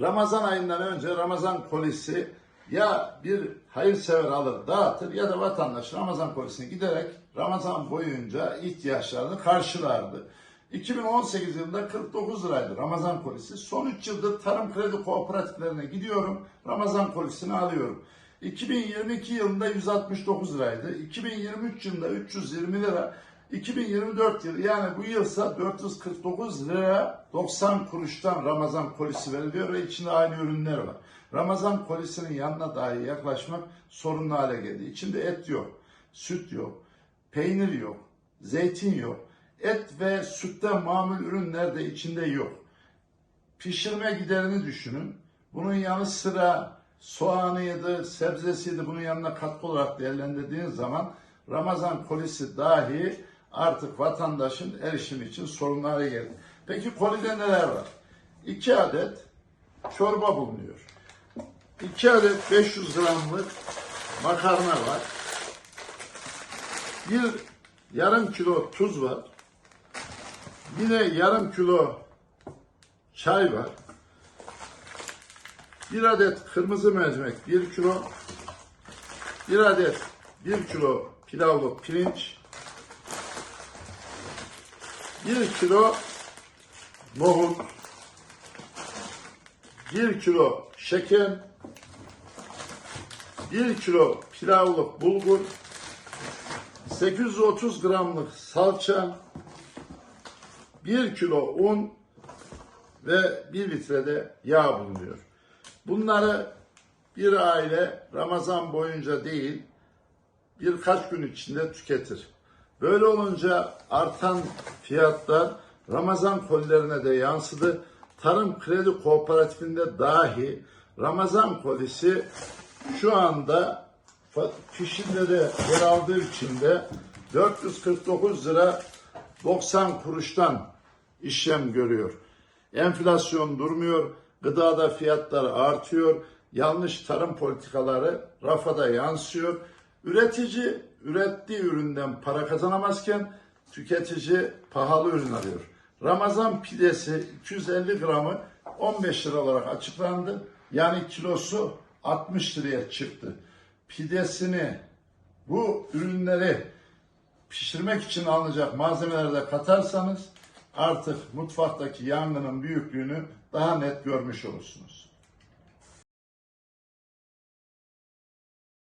Ramazan ayından önce Ramazan kolisi ya bir hayırsever alır dağıtır ya da vatandaş Ramazan kolisine giderek Ramazan boyunca ihtiyaçlarını karşılardı. 2018 yılında 49 liraydı Ramazan kolisi. Son 3 yıldır tarım kredi kooperatiflerine gidiyorum. Ramazan kolisini alıyorum. 2022 yılında 169 liraydı. 2023 yılında 320 lira. 2024 yılı yani bu yılsa 449 lira 90 kuruştan Ramazan kolisi veriliyor ve içinde aynı ürünler var. Ramazan kolisinin yanına dahi yaklaşmak sorunlu hale geldi. İçinde et yok, süt yok, peynir yok, zeytin yok. Et ve sütten mamul ürünler de içinde yok. Pişirme giderini düşünün. Bunun yanı sıra soğanıydı, sebzesiydi bunun yanına katkı olarak değerlendirdiğiniz zaman Ramazan kolisi dahi artık vatandaşın erişimi için sorunlu hale geldi. Peki kolide neler var? 2 adet çorba bulunuyor. 2 adet 500 gramlık makarna var. Bir yarım kilo tuz var. Yine yarım kilo çay var. Bir adet kırmızı mercimek, bir kilo. Bir adet bir kilo pilavlı pirinç. Bir kilo nohut. Bir kilo şeker. Bir kilo pilavlık bulgur. 830 gramlık salça. 1 kilo un ve 1 litre de yağ bulunuyor. Bunları bir aile Ramazan boyunca değil birkaç gün içinde tüketir. Böyle olunca artan fiyatlar Ramazan kolilerine de yansıdı. Tarım Kredi Kooperatifinde dahi Ramazan kolisi şu anda fişinde de yer aldığı için de 449 lira 90 kuruştan işlem görüyor. Enflasyon durmuyor, gıdada fiyatlar artıyor, yanlış tarım politikaları rafada yansıyor. Üretici ürettiği üründen para kazanamazken tüketici pahalı ürün alıyor. Ramazan pidesi 250 gramı 15 lira olarak açıklandı. Yani kilosu 60 liraya çıktı. Pidesini bu ürünleri pişirmek için alınacak malzemeleri de katarsanız artık mutfaktaki yangının büyüklüğünü daha net görmüş olursunuz.